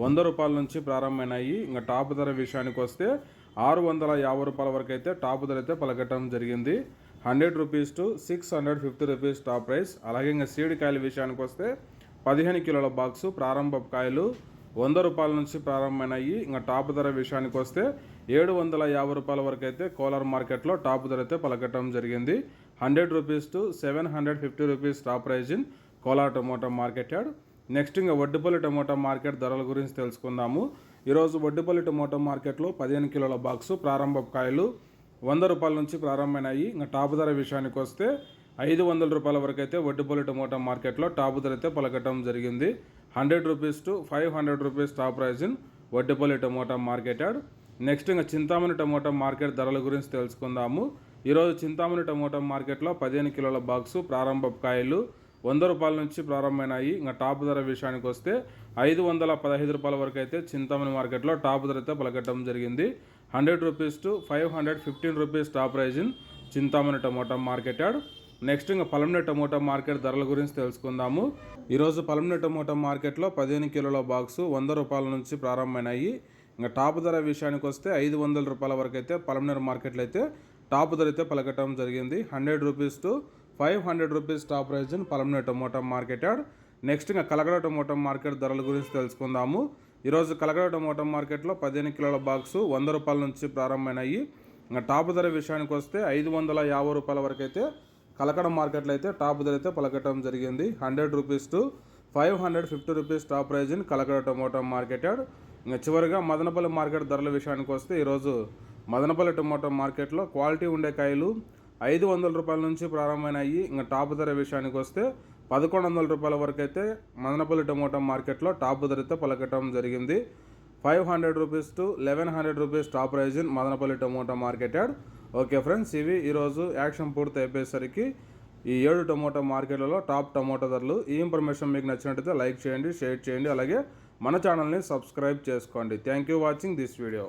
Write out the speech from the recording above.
వంద రూపాయల నుంచి ప్రారంభమైనాయి. ఇంకా టాప్ ధర విషయానికి వస్తే ఆరు వందల యాభై రూపాయల వరకు అయితే టాప్ ధర అయితే పలకటం జరిగింది. Hundred rupees to six hundred fifty rupees top price. అలాగే ఇంకా సీడ్ కాయల విషయానికి వస్తే పదిహేను కిలోల బాక్సు ప్రారంభ కాయలు వంద రూపాయల నుంచి ప్రారంభమైనాయి. ఇంకా టాప్ ధర విషయానికి వస్తే ఏడు వందల యాభై రూపాయల వరకు అయితే కోలార్ మార్కెట్లో టాప్ ధర అయితే పలకటం జరిగింది. Hundred rupees to seven hundred fifty rupees top price in Kolar tomato market yard. Next ఇంకా వడ్డుపల్లి టమోటా మార్కెట్ ధరల గురించి తెలుసుకుందాము. ఈరోజు వడ్డుపల్లి టమోటా మార్కెట్లో పదిహేను కిలోల బాక్సు ప్రారంభ కాయలు వంద రూపాయల నుంచి ప్రారంభమైనాయి. ఇంకా టాప్ ధర విషయానికి వస్తే ఐదు వందల రూపాయల వరకు అయితే వడ్డుపల్లి టమోటా మార్కెట్లో టాప్ ధర అయితే పలకటం జరిగింది. Hundred rupees to five hundred rupees top price in Vaddupalli tomato market yard next ఇంకా చింతామణి టమోటా మార్కెట్ ధరల గురించి తెలుసుకుందాము. ఈరోజు చింతామణి టమోటా మార్కెట్లో పదిహేను కిలోల బాక్సు ప్రారంభ కాయలు వంద రూపాయల నుంచి ప్రారంభమైనాయి. ఇంకా టాప్ ధర విషయానికి వస్తే ఐదు వందల పదహైదు రూపాయల వరకు అయితే చింతామణి మార్కెట్లో టాప్ ధర అయితే పలకటం జరిగింది. Hundred rupees to five hundred fifteen rupees top price in Chintamani tomato market yard. Next ఇంకా పలమనే టమోటా మార్కెట్ ధరల గురించి తెలుసుకుందాము. ఈరోజు పలమనే టమోటా మార్కెట్లో పదిహేను కిలోల బాక్సు వంద రూపాయల నుంచి ప్రారంభమైనాయి. ఇంకా టాప్ ధర విషయానికి వస్తే ఐదు వందల రూపాయల వరకు అయితే పలమనేరు మార్కెట్లో అయితే టాప్ ధర అయితే పలకటం జరిగింది. Hundred rupees to five hundred rupees top price in Palamaner tomato market yard next ఇంకా కలగడ టమోటా మార్కెట్ ధరల గురించి తెలుసుకుందాము. ఈరోజు కలగడ టమోటా మార్కెట్లో పదిహేను కిలోల బాక్సు వంద రూపాయల నుంచి ప్రారంభమైనాయి. ఇంకా టాప్ ధర విషయానికి వస్తే ఐదు వందల యాభై రూపాయల వరకు అయితే కలకడ మార్కెట్లో అయితే టాప్ ధర అయితే పలకటం జరిగింది. Hundred rupees to five hundred fifty rupees top price in Kalakada tomato market yard ఇంకా చివరిగా మదనపల్లి మార్కెట్ ధరల విషయానికి వస్తే ఈరోజు మదనపల్లి టమోటా మార్కెట్లో క్వాలిటీ ఉండే కాయలు ఐదు వందల రూపాయల నుంచి ప్రారంభమైనాయి. ఇంకా టాప్ ధర విషయానికి వస్తే పదకొండు వందల రూపాయల వరకు అయితే మదనపల్లి టమోటా మార్కెట్లో టాప్ ధరతో పలకటం జరిగింది. Five hundred rupees to eleven hundred rupees top price in Madanapalle tomato market yard. Okay friends ఇవి ఈరోజు యాక్షన్ పూర్తి అయిపోయేసరికి ఈ ఏడు టమోటా మార్కెట్లలో టాప్ టమోటా ధరలు. ఈ ఇన్ఫర్మేషన్ మీకు నచ్చినట్టయితే లైక్ చేయండి షేర్ చేయండి. అలాగే మన ఛానల్ని సబ్స్క్రైబ్ చేసుకోండి. Thank you watching this video.